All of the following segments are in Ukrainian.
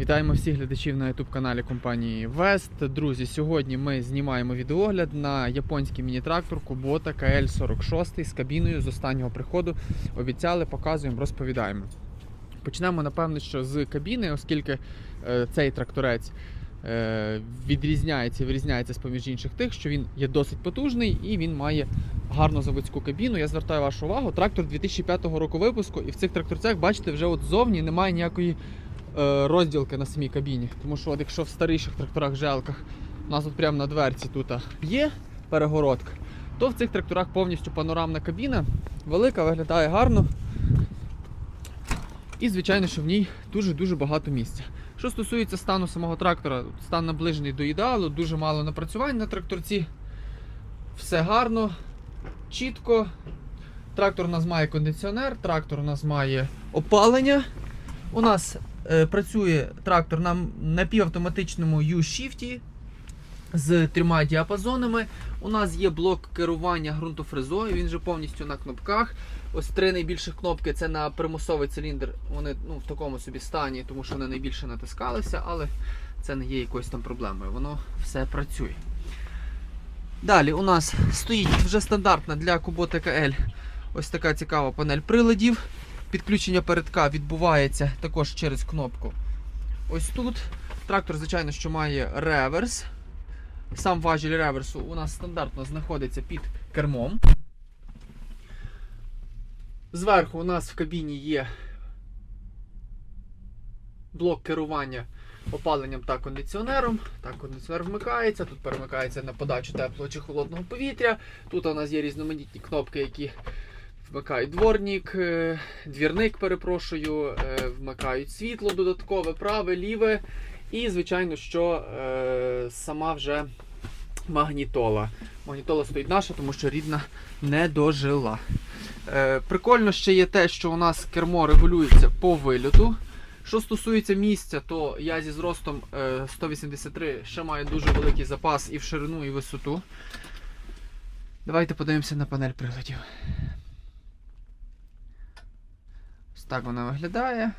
Вітаємо всіх глядачів на youtube каналі компанії West. Друзі, сьогодні ми знімаємо відеогляд на японський міні-трактор Kubota KL46 з кабіною з останнього приходу. Обіцяли, показуємо, розповідаємо. Почнемо, напевно, що з кабіни, оскільки е, цей тракторець е, відрізняється і вирізняється з поміж інших тих, що він є досить потужний і він має гарну заводську кабіну. Я звертаю вашу увагу. Трактор 2005 року випуску, і в цих тракторцях, бачите, вже от ззовні немає ніякої розділки на самій кабіні. Тому що, от якщо в старіших тракторах желках у нас от прямо на дверці тут є перегородка, то в цих тракторах повністю панорамна кабіна, велика, виглядає гарно. І, звичайно, що в ній дуже-дуже багато місця. Що стосується стану самого трактора, стан наближений до ідеалу, дуже мало напрацювань на тракторці. Все гарно, чітко. Трактор у нас має кондиціонер, трактор у нас має опалення. У нас е, працює трактор на напівавтоматичному U-Shift з трьома діапазонами. У нас є блок керування ґрунтофрезою, він же повністю на кнопках. Ось три найбільших кнопки це на примусовий циліндр. Вони ну, в такому собі стані, тому що вони найбільше натискалися, але це не є якоюсь там проблемою. Воно все працює. Далі у нас стоїть вже стандартна для Kubota KL ось така цікава панель приладів. Підключення передка відбувається також через кнопку. Ось тут. Трактор, звичайно, що має реверс. Сам важіль реверсу у нас стандартно знаходиться під кермом. Зверху у нас в кабіні є блок керування опаленням та кондиціонером. Так, кондиціонер вмикається, тут перемикається на подачу теплого чи холодного повітря. Тут у нас є різноманітні кнопки, які вмикають дворник, е, двірник, перепрошую, е, вмикають світло додаткове, праве, ліве. І, звичайно, що е, сама вже магнітола. Магнітола стоїть наша, тому що рідна не дожила. Прикольно ще є те, що у нас кермо регулюється по вильоту. Що стосується місця, то я зі зростом е, 183 ще маю дуже великий запас і в ширину, і в висоту. Давайте подивимося на панель приладів. Ось так вона виглядає.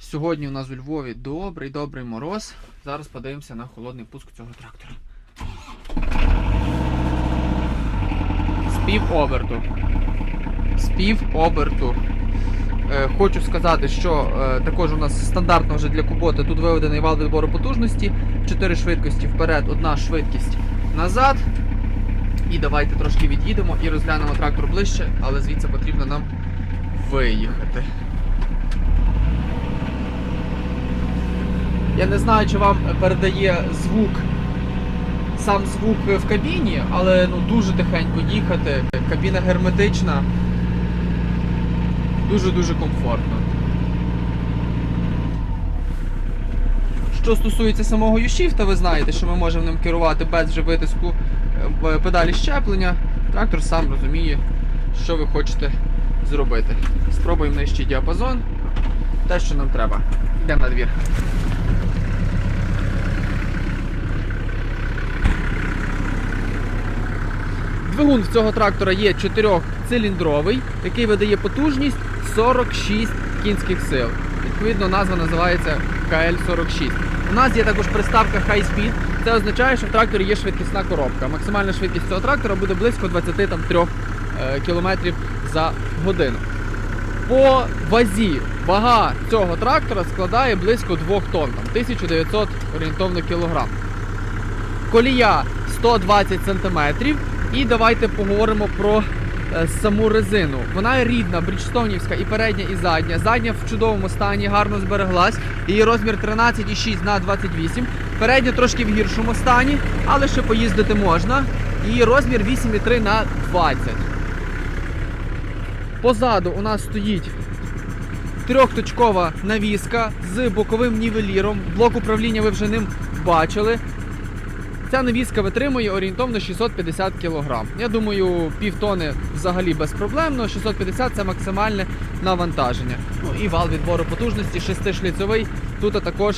Сьогодні у нас у Львові добрий добрий мороз. Зараз подивимося на холодний пуск цього трактора. Спів оберту. Спів оберту. Е, Хочу сказати, що е, також у нас стандартно вже для куботи тут виведений вал відбору потужності. Чотири швидкості вперед, одна швидкість назад. І давайте трошки від'їдемо і розглянемо трактор ближче, але звідси потрібно нам виїхати. Я не знаю, чи вам передає звук, сам звук в кабіні, але ну, дуже тихенько їхати. Кабіна герметична. Дуже-дуже комфортно. Що стосується самого U-Shift, ви знаєте, що ми можемо ним керувати без вже витиску е, педалі щеплення. Трактор сам розуміє, що ви хочете зробити. Спробуємо нижчий діапазон. Те, що нам треба. Йдемо на двір. Двигун в цього трактора є 4-циліндровий, який видає потужність 46 кінських сил. Відповідно, назва називається КЛ-46. У нас є також приставка High Speed. Це означає, що в тракторі є швидкісна коробка. Максимальна швидкість цього трактора буде близько 23 км за годину. По вазі вага цього трактора складає близько 2 тонн, там, 1900 орієнтовно кілограм. Колія 120 см. І давайте поговоримо про е, саму резину. Вона рідна, бріджстонівська і передня, і задня. Задня в чудовому стані, гарно збереглась. Її розмір 13,6 на 28. Передня трошки в гіршому стані, але ще поїздити можна. Її розмір 8,3 на 20. Позаду у нас стоїть трьохточкова навіска з боковим нівеліром. Блок управління ви вже ним бачили. Ця навіска витримує орієнтовно 650 кг. Я думаю, півтони взагалі безпроблемно. 650 це максимальне навантаження. Ну і вал відбору потужності, шестишліцевий. Тут також,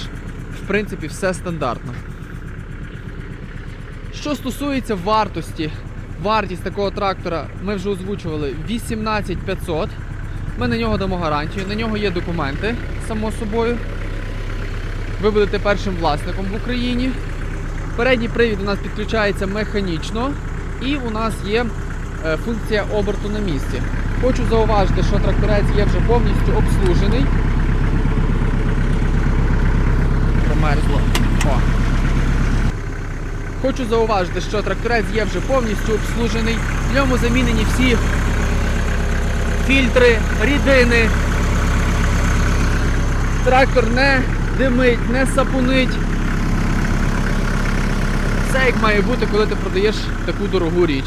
в принципі, все стандартно. Що стосується вартості, вартість такого трактора ми вже озвучували 18500. Ми на нього дамо гарантію, на нього є документи, само собою. ви будете першим власником в Україні. Передній привід у нас підключається механічно, і у нас є е, функція оберту на місці. Хочу зауважити, що тракторець є вже повністю обслужений. Хочу зауважити, що тракторець є вже повністю обслужений. В ньому замінені всі фільтри, рідини. Трактор не димить, не сапунить. Все як має бути, коли ти продаєш таку дорогу річ.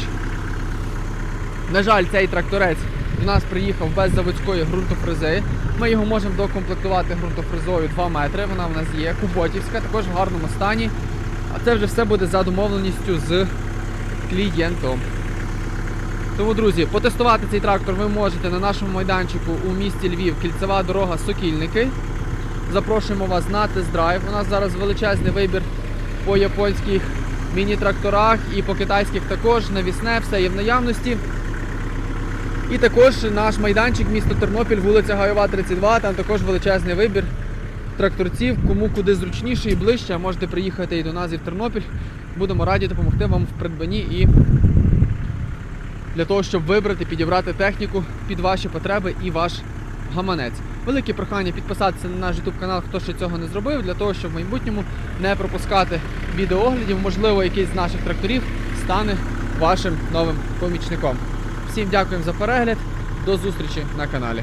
На жаль, цей тракторець до нас приїхав без заводської ґрунтофрези. Ми його можемо докомплектувати ґрунтофрезою 2 метри. Вона в нас є, куботівська, також в гарному стані. А це вже все буде за домовленістю з клієнтом. Тому, друзі, потестувати цей трактор ви можете на нашому майданчику у місті Львів, кільцева дорога Сокільники. Запрошуємо вас на тест-драйв. У нас зараз величезний вибір по японських міні-тракторах і по китайських також. Навісне, все є в наявності. І також наш майданчик, місто Тернопіль, вулиця Гайова, 32, там також величезний вибір тракторців. Кому куди зручніше і ближче, можете приїхати і до нас і в Тернопіль. Будемо раді допомогти вам в придбанні і для того, щоб вибрати, підібрати техніку під ваші потреби і ваш гаманець. Велике прохання підписатися на наш YouTube канал, хто ще цього не зробив, для того, щоб в майбутньому не пропускати відеооглядів. Можливо, якийсь з наших тракторів стане вашим новим помічником. Всім дякуємо за перегляд. До зустрічі на каналі.